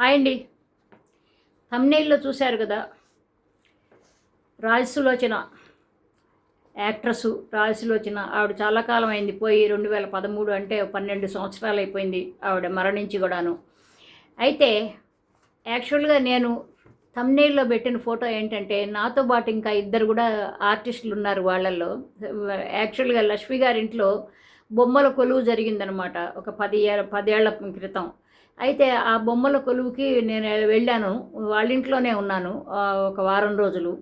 Hi అండి. తమ్నేల్లో చూశారు కదా? రాజసులోచన యాక్ట్రస్ రాజసులోచన ఆవిడ చాలా కాలం అయింది పోయి రెండు వేల పదమూడు అంటే పన్నెండు సంవత్సరాలు అయిపోయింది ఆవిడ మరణించి కూడాను. అయితే యాక్చువల్గా నేను తమ్నేల్లో పెట్టిన ఫోటో ఏంటంటే నాతో పాటు ఇంకా ఇద్దరు కూడా ఆర్టిస్టులు ఉన్నారు వాళ్ళల్లో. యాక్చువల్గా లక్ష్మి గారింట్లో బొమ్మల కొలువు జరిగిందనమాట. ఒక పది ఏ- పదేళ్ళ క్రితం. అయితే ఆ బొమ్మల కొలువుకి నేను వెళ్ళాను. వాళ్ళ ఇంట్లోనే ఉన్నాను. ఒక వారం రోజులు.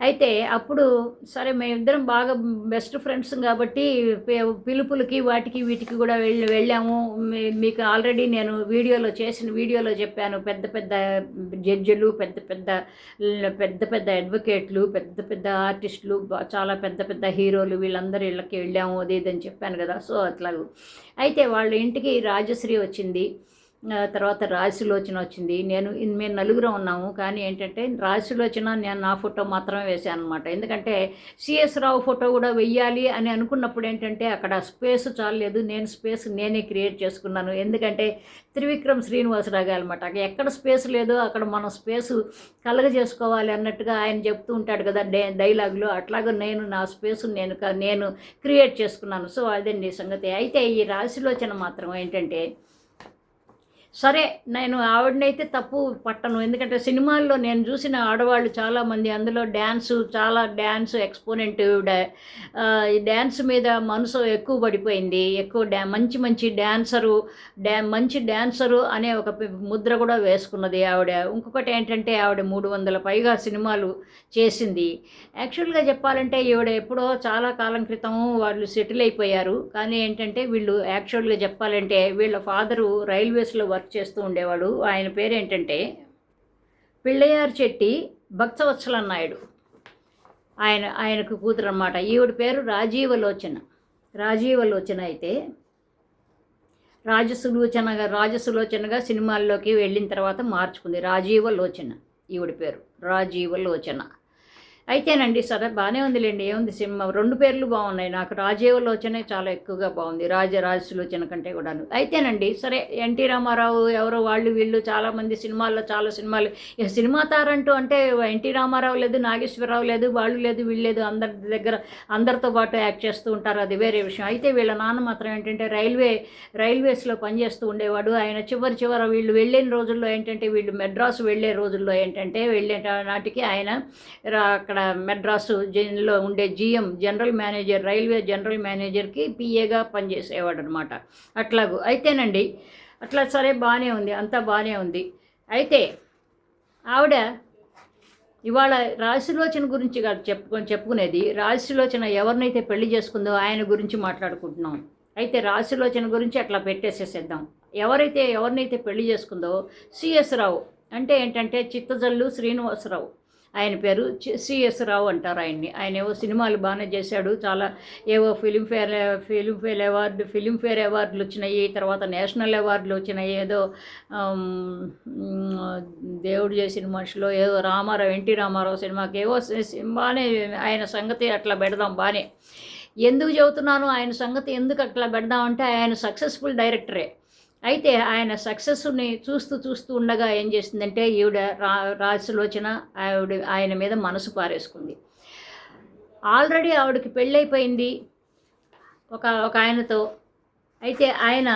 అయితే అప్పుడు సరే మేమిద్దరం బాగా బెస్ట్ ఫ్రెండ్స్ కాబట్టి పిలుపులకి వాటికి వీటికి కూడా వెళ్ళి వెళ్ళాము. మీ- మీకు ఆల్రెడీ నేను వీడియోలో చేసిన వీడియోలో చెప్పాను. పెద్ద పెద్ద జడ్జిలు పెద్ద పెద్ద పెద్ద పెద్ద అడ్వకేట్లు పెద్ద పెద్ద ఆర్టిస్టులు చాలా పెద్ద పెద్ద హీరోలు వీళ్ళందరూ ఇళ్ళకి వెళ్ళాము. అది చెప్పాను కదా. సో అట్లా. అయితే వాళ్ళ ఇంటికి రాజశ్రీ వచ్చింది. తర్వాత రాశిలోచన వచ్చింది. నేను మేము నలుగురం ఉన్నాము. కానీ ఏంటంటే రాశిలోచన నేను నా ఫోటో మాత్రమే వేశాను అనమాట ఎందుకంటే సిఎస్ రావు ఫోటో కూడా వెయ్యాలి అని అనుకున్నప్పుడు ఏంటంటే అక్కడ స్పేస్ చాలలేదు. నేను స్పేస్ నేనే క్రియేట్ చేసుకున్నాను. ఎందుకంటే త్రివిక్రమ్ శ్రీనివాసరావు గారు అనమాట అక్కడ ఎక్కడ స్పేస్ లేదో అక్కడ మనం స్పేస్ కలగజేసుకోవాలి అన్నట్టుగా ఆయన చెప్తూ ఉంటాడు కదా డై డైలాగులు. అట్లాగా నేను నా స్పేస్ నేను నేను క్రియేట్ చేసుకున్నాను. సో అదండి సంగతి. అయితే ఈ రాశిలోచన మాత్రం ఏంటంటే సరే నేను ఆవిడనైతే తప్పు పట్టను. ఎందుకంటే సినిమాల్లో నేను చూసిన ఆడవాళ్ళు చాలామంది అందులో డ్యాన్స్ చాలా డ్యాన్స్ ఎక్స్పోనెంట్ ఈ డ్యాన్స్ మీద మనసు ఎక్కువ పడిపోయింది. ఎక్కువ డ్యా మంచి మంచి డ్యాన్సరు డ్యా మంచి డ్యాన్సరు అనే ఒక ముద్ర కూడా వేసుకున్నది ఆవిడ. ఇంకొకటి ఏంటంటే ఆవిడ మూడు వందల పైగా సినిమాలు చేసింది. యాక్చువల్గా చెప్పాలంటే ఈవిడ ఎప్పుడో చాలా కాలం క్రితం వాళ్ళు సెటిల్ అయిపోయారు. కానీ ఏంటంటే వీళ్ళు యాక్చువల్గా చెప్పాలంటే వీళ్ళ ఫాదరు రైల్వేస్లో వర్క్ వర్క్ చేస్తూ ఉండేవాడు. ఆయన పేరు ఏంటంటే పిళ్ళయ్యారు చెట్టి భక్తవత్సల నాయుడు ఆయన ఆయనకు కూతురు అన్నమాట ఈవిడ పేరు రాజీవలోచన. రాజీవలోచన అయితే రాజసులోచనగా రాజసులోచనగా సినిమాల్లోకి వెళ్ళిన తర్వాత మార్చుకుంది. రాజీవలోచన ఈవిడ పేరు. రాజీవలోచన. అయితేనండి సరే బాగానే ఉందిలేండి. ఏముంది సినిమా? రెండు పేర్లు బాగున్నాయి. నాకు రాజీవలోచనే చాలా ఎక్కువగా బాగుంది. రాజ రాజసులోచన కంటే కూడాను. అయితేనండి సరే ఎన్టీ రామారావు ఎవరో వాళ్ళు వీళ్ళు చాలామంది సినిమాల్లో చాలా సినిమాలు. సినిమా తారంటూ అంటే ఎన్టీ రామారావు లేదు నాగేశ్వరరావు లేదు వాళ్ళు లేదు వీళ్ళు లేదు అందరి దగ్గర అందరితో పాటు యాక్ట్ చేస్తూ ఉంటారు. అది వేరే విషయం. అయితే వీళ్ళ నాన్న మాత్రం ఏంటంటే రైల్వే రైల్వేస్లో పనిచేస్తూ ఉండేవాడు. ఆయన చివరి చివర వీళ్ళు వెళ్ళిన రోజుల్లో ఏంటంటే వీళ్ళు మెడ్రాస్ వెళ్ళే రోజుల్లో ఏంటంటే వెళ్ళే నాటికి ఆయన అక్కడ అక్కడ మెడ్రాసు జైల్లో ఉండే GM general manager railway general మేనేజర్కి పిఏగా పనిచేసేవాడు అనమాట అట్లాగూ అయితేనండి అట్లా సరే బాగానే ఉంది అంతా బాగానే ఉంది. అయితే ఆవిడ ఇవాళ రాశిలోచన గురించి కాదు చెప్పుకొని చెప్పుకునేది రాశిలోచన ఎవరినైతే పెళ్ళి చేసుకుందో ఆయన గురించి మాట్లాడుకుంటున్నాం. అయితే రాశిలోచన గురించి అట్లా పెట్టేసేసేద్దాం. ఎవరైతే ఎవరినైతే పెళ్ళి చేసుకుందో సిఎస్ రావు అంటే ఏంటంటే చిత్తజల్లు శ్రీనివాసరావు. ఆయన పేరు సిఎస్ రావు అంటారు ఆయన్ని. ఆయన ఏవో సినిమాలు బాగానే చేశాడు. చాలా ఏవో ఫిలింఫేర్ ఫిలింఫేర్ అవార్డు ఫిలింఫేర్ అవార్డులు వచ్చినాయి. తర్వాత నేషనల్ అవార్డులు వచ్చినాయి. ఏదో దేవుడు చేసిన మనుషులు ఏదో రామారావు ఎన్టీ రామారావు సినిమాకి ఏవో సి- బాగానే ఆయన సంగతి అట్లా పెడదాం బాగానే. ఎందుకు చెబుతున్నాను? ఆయన సంగతి ఎందుకు అట్లా పెడదామంటే ఆయన సక్సెస్ఫుల్ డైరెక్టరే అయితే ఆయన సక్సెస్ని చూస్తూ చూస్తూ ఉండగా ఏం చేసిందంటే ఈవిడ రా రాసులోచన ఆవిడ ఆయన మీద మనసు పారేసుకుంది. ఆల్రెడీ ఆవిడకి పెళ్ళైపోయింది ఒక ఒక ఆయనతో. అయితే ఆయన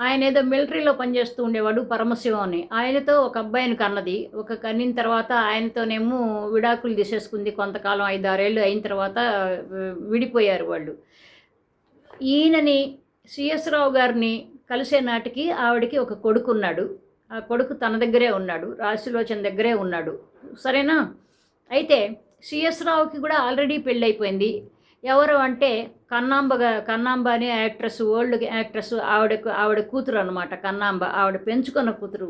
ఆయన ఏదో మిలిటరీలో పనిచేస్తూ ఉండేవాడు పరమశివం అని. ఆయనతో ఒక అబ్బాయిని కన్నది. ఒక కన్నిన తర్వాత ఆయనతోనేమో విడాకులు తీసేసుకుంది. కొంతకాలం ఐదు ఆరేళ్ళు అయిన తర్వాత విడిపోయారు వాళ్ళు. ఈయనని సిఎస్ రావు గారిని కలిసే నాటికి ఆవిడకి ఒక కొడుకు ఉన్నాడు ఆ కొడుకు తన దగ్గరే ఉన్నాడు. రాశిలోచన దగ్గరే ఉన్నాడు. సరేనా? అయితే సిఎస్ రావుకి కూడా ఆల్రెడీ పెళ్ళైపోయింది. ఎవరు అంటే కన్నాంబ కన్నాంబ అనే యాక్ట్రెస్ ఓల్డ్ యాక్ట్రెస్ ఆవిడ ఆవిడ కూతురు అనమాట కన్నాంబ ఆవిడ పెంచుకున్న కూతురు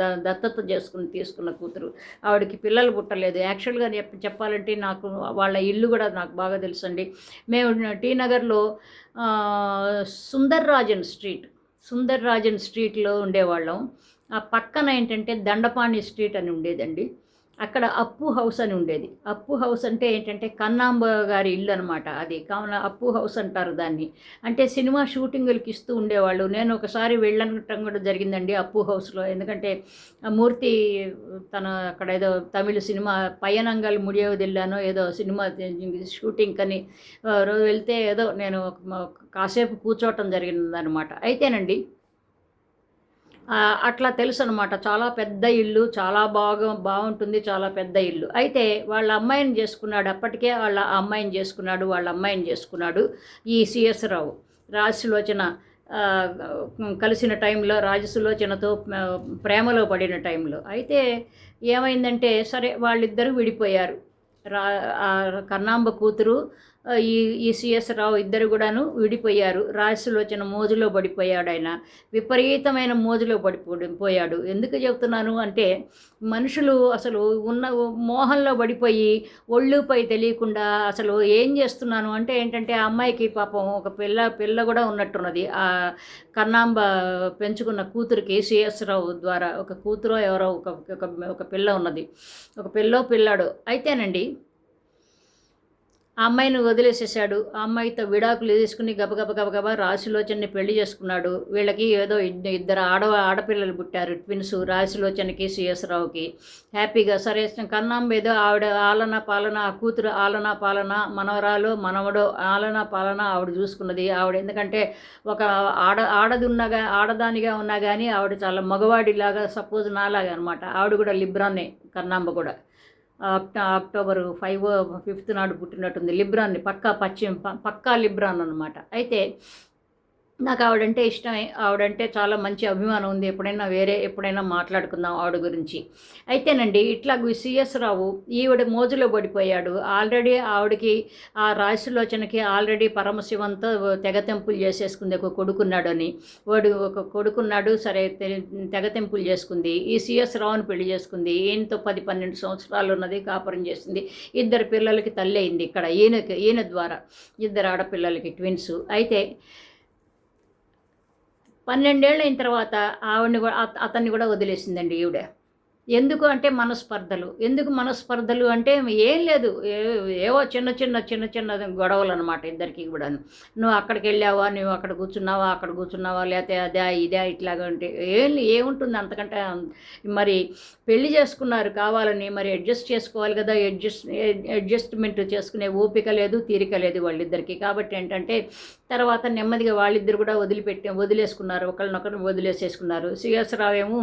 ద దత్తత చేసుకుని తీసుకున్న కూతురు. ఆవిడకి పిల్లలు పుట్టలేదు. యాక్చువల్గా చెప్ చెప్పాలంటే నాకు వాళ్ళ ఇల్లు కూడా నాకు బాగా తెలుసండి. మేము టీ నగర్లో సుందర్ రాజన్ స్ట్రీట్ సుందర్ రాజన్ స్ట్రీట్లో ఉండేవాళ్ళం. ఆ పక్కన ఏంటంటే దండపాణి స్ట్రీట్ అని ఉండేదండి. అక్కడ అప్పు హౌస్ అని ఉండేది. అప్పు హౌస్ అంటే ఏంటంటే కన్నాంబ గారి ఇల్లు అనమాట అది. కావున అప్పు హౌస్ అంటారు దాన్ని. అంటే సినిమా షూటింగులకి ఇస్తూ ఉండేవాళ్ళు. నేను ఒకసారి వెళ్ళటం కూడా జరిగిందండి అప్పు హౌస్లో ఎందుకంటే మూర్తి తన అక్కడ ఏదో తమిళ సినిమా పయనంగల్ ముడియవదిల్లానో ఏదో సినిమా షూటింగ్ అని రోజు వెళ్తే ఏదో నేను ఒక- కాసేపు కూర్చోవటం జరిగిందనమాట అయితేనండి అట్లా తెలుసు అనమాట చాలా పెద్ద ఇల్లు చాలా బాగా బాగుంటుంది చాలా పెద్ద ఇల్లు. అయితే వాళ్ళ అమ్మాయిని చేసుకున్నాడు. అప్పటికే వాళ్ళ అమ్మాయిని చేసుకున్నాడు వాళ్ళ అమ్మాయిని చేసుకున్నాడు ఈ సిఎస్ రావు. రాజసులోచన కలిసిన టైంలో రాజసులోచనతో ప్రేమలో పడిన టైంలో. అయితే ఏమైందంటే సరే వాళ్ళిద్దరూ విడిపోయారు. రా కన్నాంబ కూతురు ఈ ఈ సిఎస్ రావు ఇద్దరు కూడాను విడిపోయారు. రాసులోచన మోజులో పడిపోయాడు ఆయన విపరీతమైన మోజులో పడిపో పోయాడు. ఎందుకు చెప్తున్నాను అంటే మనుషులు అసలు ఉన్న మోహంలో పడిపోయి ఒళ్ళుపై తెలియకుండా అసలు ఏం చేస్తున్నాను అంటే ఏంటంటే ఆ అమ్మాయికి పాపం ఒక పిల్ల పిల్ల కూడా ఉన్నట్టున్నది. ఆ కన్నాంబ పెంచుకున్న కూతురికి సిఎస్ రావు ద్వారా ఒక కూతురో ఎవరో ఒక ఒక ఒక పిల్ల ఉన్నది. ఒక పిల్లో పిల్లాడు. అయితేనండి ఆ అమ్మాయిని వదిలేసేసాడు ఆ అమ్మాయితో విడాకులు తీసుకుని గబగబ గబగబా రాశిలోచన్ని పెళ్ళి చేసుకున్నాడు. వీళ్ళకి ఏదో ఇద్దరు ఆడ ఆడపిల్లలు పుట్టారు. ట్విన్స్ రాశిలోచనకి సిఎస్ రావుకి హ్యాపీగా సరే కన్నాంబ ఏదో ఆవిడ ఆలన పాలన ఆ కూతురు ఆలన పాలన మనవరాలు మనవడు ఆలన పాలన ఆవిడ చూసుకున్నది. ఆవిడ ఎందుకంటే ఒక ఆడ ఆడది ఆడదానిగా ఉన్నా కానీ ఆవిడ చాలా మగవాడిలాగా సపోజ్ నాలాగా అనమాట ఆవిడ కూడా లిబ్రానే కన్నాంబ కూడా. అక్టోబర్ ఫైవ్ ఫిఫ్త్ నాడు పుట్టినట్టుంది. లిబ్రాన్ని పక్కా పశ్చిమ ప- పక్కా లిబ్రాన్ అనమాట అయితే నాకు ఆవిడంటే ఇష్టమే. ఆవిడంటే చాలా మంచి అభిమానం ఉంది. ఎప్పుడైనా వేరే ఎప్పుడైనా మాట్లాడుకుందాం ఆవిడ గురించి. అయితేనండి ఇట్లా సిఎస్ రావు ఈవిడ మోజులో పడిపోయాడు. ఆల్రెడీ ఆవిడకి ఆ రాశిలోచనకి ఆల్రెడీ పరమశివంతో తెగతెంపులు చేసేసుకుంది ఒక కొడుకున్నాడు అని వాడు ఒక కొడుకున్నాడు సరే తెగతెంపులు చేసుకుంది. ఈ సిఎస్ రావుని పెళ్ళి చేసుకుంది. ఈయనతో పది పన్నెండు సంవత్సరాలు ఉన్నది కాపురం చేసింది. ఇద్దరు పిల్లలకి తల్లి అయింది ఇక్కడ. ఈయనకి ఈయన ద్వారా ఇద్దరు ఆడపిల్లలకి ట్విన్స్. అయితే పన్నెండేళ్ళు అయిన తర్వాత ఆవిడని కూడా అత- అతన్ని కూడా వదిలేసిందండి ఈవిడ. ఎందుకు అంటే మనస్పర్ధలు. ఎందుకు మనస్పర్ధలు అంటే ఏం లేదు. ఏ- ఏవో చిన్న చిన్న చిన్న చిన్న గొడవలు అనమాట ఇద్దరికి కూడాను. నువ్వు అక్కడికి వెళ్ళావా? నువ్వు అక్కడ కూర్చున్నావా? అక్కడ కూర్చున్నావా? లేకపోతే అదే ఇదే ఇట్లాగా అంటే ఏం ఏముంటుంది అంతకంటే? మరి పెళ్ళి చేసుకున్నారు కావాలని మరి అడ్జస్ట్ చేసుకోవాలి కదా అడ్జస్ట్ అడ్జస్ట్మెంట్ చేసుకునే ఓపిక లేదు తీరిక లేదు వాళ్ళిద్దరికి. కాబట్టి ఏంటంటే తర్వాత నెమ్మదిగా వాళ్ళిద్దరు కూడా వదిలిపెట్టే వదిలేసుకున్నారు. ఒకరినొకరిని వదిలేసేసుకున్నారు. సిఎస్ ఏమో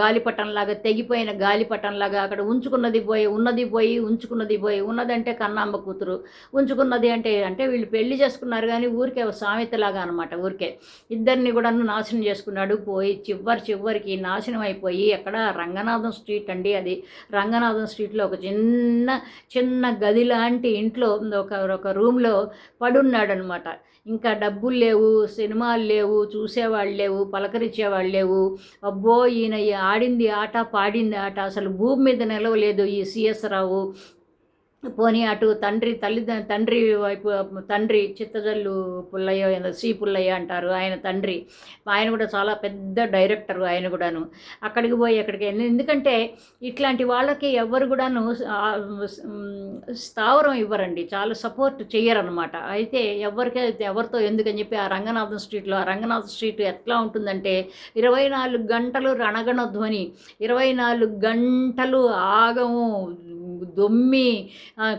గాలిపటంలాగా తెగిపోయిన గాలిపటంలాగా అక్కడ ఉంచుకున్నది పోయి ఉన్నది పోయి ఉంచుకున్నది పోయి ఉన్నదంటే కన్నాంబ కూతురు. ఉంచుకున్నది అంటే అంటే వీళ్ళు పెళ్ళి చేసుకున్నారు కానీ ఊరికే ఒక సామెతలాగా అనమాట ఊరికే. ఇద్దరిని కూడా నాశనం చేసుకున్నాడు. పోయి చివరి చివరికి నాశనం అయిపోయి ఎక్కడ రంగనాథం స్ట్రీట్ అండి అది. రంగనాథం స్ట్రీట్లో ఒక చిన్న చిన్న గది లాంటి ఇంట్లో ఒక ఒక రూమ్లో పడున్నాడు అనమాట ఇంకా డబ్బులు లేవు సినిమాలు లేవు చూసేవాళ్ళు లేవు పలకరించేవాళ్ళు లేవు. అబ్బో ఈయన ఆడింది ఆట పాడింది ఆట. అసలు భూమి మీద నిలవలేదు ఈ సిఎస్ రావు. పోనీ అటు తండ్రి తల్లి తండ్రి వైపు తండ్రి చిత్తజల్లు పుల్లయ్య సి పుల్లయ్య అంటారు ఆయన తండ్రి. ఆయన కూడా చాలా పెద్ద డైరెక్టర్ ఆయన కూడాను. అక్కడికి పోయి అక్కడికి వెళ్ళి ఎందుకంటే ఇట్లాంటి వాళ్ళకి ఎవరు కూడాను స్థావరం ఇవ్వరండి. చాలా సపోర్ట్ చేయరనమాట అయితే ఎవరికి ఎవరితో ఎందుకని చెప్పి ఆ రంగనాథం స్ట్రీట్లో ఆ రంగనాథం స్ట్రీట్ ఎట్లా ఉంటుందంటే ఇరవై నాలుగు గంటలు రణగణ ధ్వని ఇరవై నాలుగు గంటలు ఆగము దొమ్మి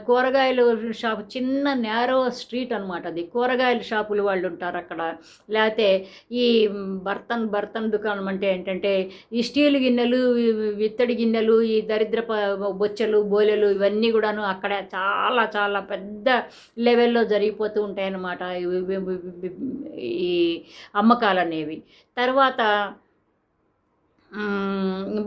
కూరగాయలు షాప్ చిన్న నేరో స్ట్రీట్ అనమాట అది. కూరగాయల షాపులు వాళ్ళు ఉంటారు అక్కడ. లేకపోతే ఈ బర్తన్ బర్తన్ దుకాణం అంటే ఏంటంటే ఈ స్టీల్ గిన్నెలు విత్తడి గిన్నెలు ఈ దరిద్ర బొచ్చలు బోలెలు ఇవన్నీ కూడాను అక్కడ చాలా చాలా పెద్ద లెవెల్లో జరిగిపోతూ ఉంటాయన్నమాట. ఈ అమ్మకాలు అనేవి తర్వాత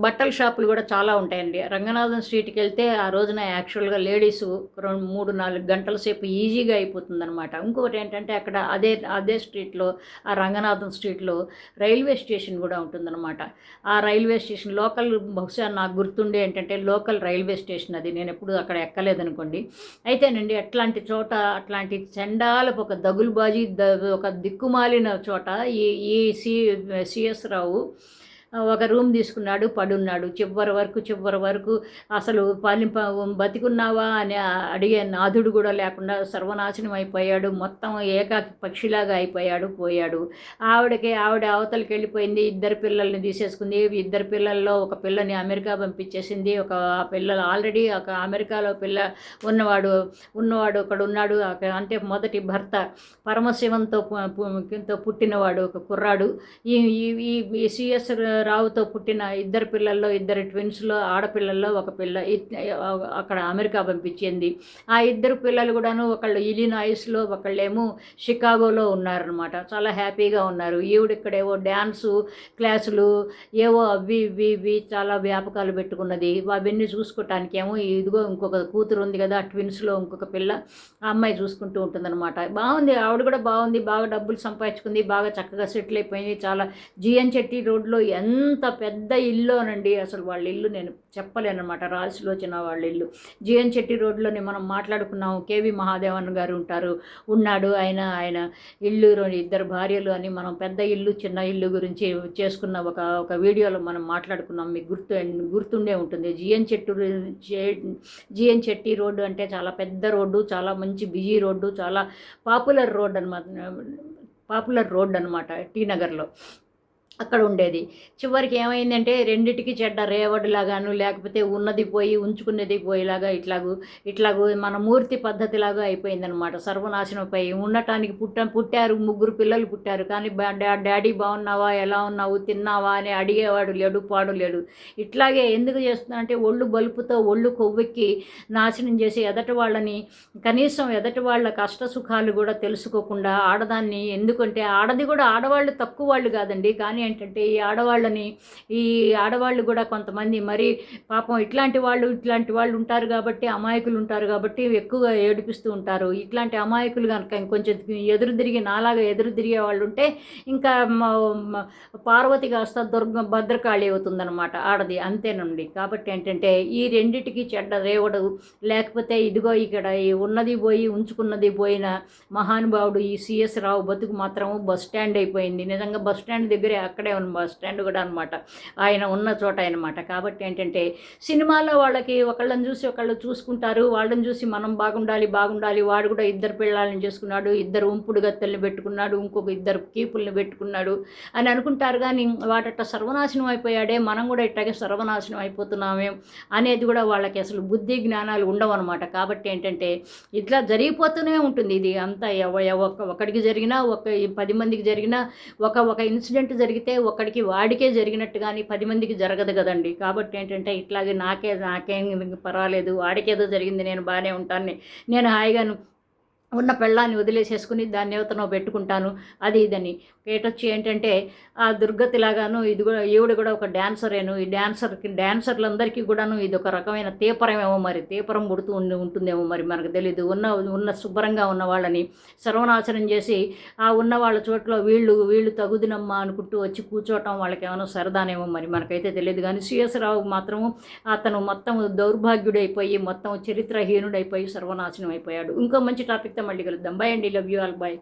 బట్టల షాపులు కూడా చాలా ఉంటాయండి. రంగనాథం స్ట్రీట్కి వెళ్తే ఆ రోజున యాక్చువల్గా లేడీస్ రెండు మూడు నాలుగు గంటల సేపు ఈజీగా అయిపోతుంది అనమాట ఇంకొకటి ఏంటంటే అక్కడ అదే అదే స్ట్రీట్లో ఆ రంగనాథం స్ట్రీట్లో రైల్వే స్టేషన్ కూడా ఉంటుందన్నమాట. ఆ రైల్వే స్టేషన్ లోకల్ బహుశా నాకు గుర్తుండే ఏంటంటే లోకల్ రైల్వే స్టేషన్ అది. నేను ఎప్పుడు అక్కడ ఎక్కలేదనుకోండి. అయితేనండి అట్లాంటి చోట అట్లాంటి చండాలపు ఒక దగులుబాజీ ద ఒక దిక్కుమాలిన చోట ఈ ఈ సి సిఎస్ రావు ఒక రూమ్ తీసుకున్నాడు పడున్నాడు. చివరి వరకు చివరి వరకు అసలు పని బతికున్నావా అని అడిగే నాథుడు కూడా లేకుండా సర్వనాశనం అయిపోయాడు. మొత్తం ఏకాకి పక్షిలాగా అయిపోయాడు పోయాడు. ఆవిడకి ఆవిడ అవతలకి వెళ్ళిపోయింది. ఇద్దరు పిల్లల్ని తీసేసుకుంది. ఇద్దరు పిల్లల్లో ఒక పిల్లని అమెరికా పంపించేసింది. ఒక పిల్లలు ఆల్రెడీ ఒక అమెరికాలో పిల్ల ఉన్నవాడు ఉన్నవాడు ఒకడు ఉన్నాడు. అంటే మొదటి భర్త పరమశివంతో పుట్టినవాడు ఒక కుర్రాడు. ఈ ఈ ఈ సిఎస్ రావుతో పుట్టిన ఇద్దరు పిల్లల్లో ఇద్దరు ట్విన్స్లో ఆడపిల్లల్లో ఒక పిల్ల అక్కడ అమెరికా పంపించింది. ఆ ఇద్దరు పిల్లలు కూడాను ఒకళ్ళు ఇలినాయిస్లో ఒకళ్ళేమో షికాగోలో ఉన్నారనమాట చాలా హ్యాపీగా ఉన్నారు. ఈవిడ ఇక్కడేవో డ్యాన్సు క్లాసులు ఏవో అవి ఇవి ఇవి చాలా వ్యాపకాలు పెట్టుకున్నది. అవన్నీ చూసుకోవటానికి ఏమో ఇదిగో ఇంకొక కూతురు ఉంది కదా ట్విన్స్లో ఇంకొక పిల్ల ఆ అమ్మాయి చూసుకుంటూ ఉంటుందన్నమాట. బాగుంది ఆవిడ కూడా బాగుంది బాగా డబ్బులు సంపాదించుకుంది బాగా చక్కగా సెటిల్ అయిపోయింది. చాలా జిఎన్ చెట్టి రోడ్లో ఎంత ఎంత పెద్ద ఇల్లోనండి అసలు వాళ్ళ ఇల్లు నేను చెప్పలేనమాట రాశిలోచన వాళ్ళ ఇల్లు. జిఎన్ చెట్టి రోడ్లోనే మనం మాట్లాడుకున్నాము. కేవి మహాదేవన్ గారు ఉంటారు ఉన్నాడు ఆయన ఆయన ఇల్లు ఇద్దరు భార్యలు అని మనం పెద్ద ఇల్లు చిన్న ఇల్లు గురించి చేసుకున్న ఒక ఒక వీడియోలో మనం మాట్లాడుకున్నాం. మీకు గుర్తు గుర్తుండే ఉంటుంది. జిఎన్ చెట్టు జిఎన్ చెట్టి రోడ్డు అంటే చాలా పెద్ద రోడ్డు చాలా మంచి బిజీ రోడ్డు చాలా పాపులర్ రోడ్ అనమాట పాపులర్ రోడ్ అనమాట టీ నగర్లో. అక్కడ ఉండేది. చివరికి ఏమైందంటే రెండిటికి చెడ్డ రేవడిలాగాను లేకపోతే ఉన్నది పోయి ఉంచుకున్నది పోయేలాగా ఇట్లాగూ ఇట్లాగూ మన మూర్తి పద్ధతిలాగా అయిపోయిందనమాట. సర్వనాశనం ఉండటానికి పుట్ట పుట్టారు ముగ్గురు పిల్లలు పుట్టారు. కానీ డా- డాడీ బాగున్నావా? ఎలా ఉన్నావు? తిన్నావా? అని అడిగేవాడు లేడు పాడు లేడు. ఇట్లాగే ఎందుకు చేస్తున్నానంటే ఒళ్ళు బలుపుతో ఒళ్ళు కొవ్వెక్కి నాశనం చేసి ఎదటి వాళ్ళని కనీసం ఎదటి వాళ్ళ కష్ట సుఖాలు కూడా తెలుసుకోకుండా ఆడదాన్ని ఎందుకంటే ఆడది కూడా ఆడవాళ్ళు తక్కువ వాళ్ళు కాదండి. కానీ ఏంటంటే ఈ ఆడవాళ్ళని ఈ ఆడవాళ్ళు కూడా కొంతమంది మరి పాపం ఇట్లాంటి వాళ్ళు ఇట్లాంటి వాళ్ళు ఉంటారు కాబట్టి అమాయకులు ఉంటారు కాబట్టి ఎక్కువగా ఏడిపిస్తూ ఉంటారు. ఇట్లాంటి అమాయకులు కనుక ఇంకొంచెం ఎదురు తిరిగి నాలాగా ఎదురు తిరిగే వాళ్ళు ఉంటే ఇంకా పార్వతి కాస్త దుర్గ భద్రకాళి అవుతుందన్నమాట ఆడది అంతేనండి కాబట్టి ఏంటంటే ఈ రెండిటికి చెడ్డ రేవడు లేకపోతే ఇదిగో ఇక్కడ ఈ ఉన్నది పోయి ఉంచుకున్నది పోయిన మహానుభావుడు ఈ సిఎస్ రావు బతుకు మాత్రం బస్ స్టాండ్ అయిపోయింది. నిజంగా బస్ స్టాండ్ దగ్గరే అక్కడే ఉన్న బస్ స్టాండ్ కూడా అనమాట ఆయన ఉన్న చోట అనమాట కాబట్టి ఏంటంటే సినిమాలో వాళ్ళకి ఒకళ్ళని చూసి ఒకళ్ళు చూసుకుంటారు. వాళ్ళని చూసి మనం బాగుండాలి బాగుండాలి వాడు కూడా ఇద్దరు పిల్లల్ని చేసుకున్నాడు ఇద్దరు ఉంపుడు గత్తెల్ని పెట్టుకున్నాడు ఇంకొక ఇద్దరు కీపుల్ని పెట్టుకున్నాడు అని అనుకుంటారు. కానీ వాడట సర్వనాశనం అయిపోయాడే మనం కూడా ఇట్లాగే సర్వనాశనం అయిపోతున్నామే అనేది కూడా వాళ్ళకి అసలు బుద్ధి జ్ఞానాలు ఉండవన్నమాట కాబట్టి ఏంటంటే ఇట్లా జరిగిపోతూనే ఉంటుంది. ఇది అంతా ఒక్కడికి ఒక- జరిగినా ఒక పది మందికి జరిగినా ఒక ఒక ఇన్సిడెంట్ జరిగితే ఒకడికి వాడికే జరిగినట్టు కానీ పది మందికి జరగదు కదండి. కాబట్టి ఏంటంటే ఇట్లాగే నాకే నాకేం పర్వాలేదు వాడికేదో జరిగింది నేను బాగానే ఉంటాను నేను హాయిగాను ఉన్న పెళ్ళాన్ని వదిలేసేసుకుని దాన్ని ఎవతనో పెట్టుకుంటాను అది ఇదని. పేటొచ్చి ఏంటంటే ఆ దుర్గతిలాగాను ఇది కూడా ఈవిడ కూడా ఒక డ్యాన్సరేను ఈ డ్యాన్సర్కి డ్యాన్సర్లందరికీ కూడాను ఇది ఒక రకమైన తీపరమేమో మరి. తీపరం పుడుతూ ఉండి ఉంటుందేమో మరి మనకు తెలియదు ఉన్న ఉన్న శుభ్రంగా ఉన్న వాళ్ళని సర్వనాశనం చేసి ఆ ఉన్న వాళ్ళ చోట్ల వీళ్ళు వీళ్ళు తగుదినమ్మా అనుకుంటూ వచ్చి కూర్చోవటం వాళ్ళకి ఏమైనా సరదానేమో మరి మనకైతే తెలియదు కానీ సిఎస్ రావు మాత్రము అతను మొత్తం దౌర్భాగ్యుడైపోయి మొత్తం చరిత్రహీనుడైపోయి సర్వనాశనం అయిపోయాడు ఇంకో మంచి టాపిక్తో మళ్ళీ కలుద్దాం. బై అండి. Love you all bye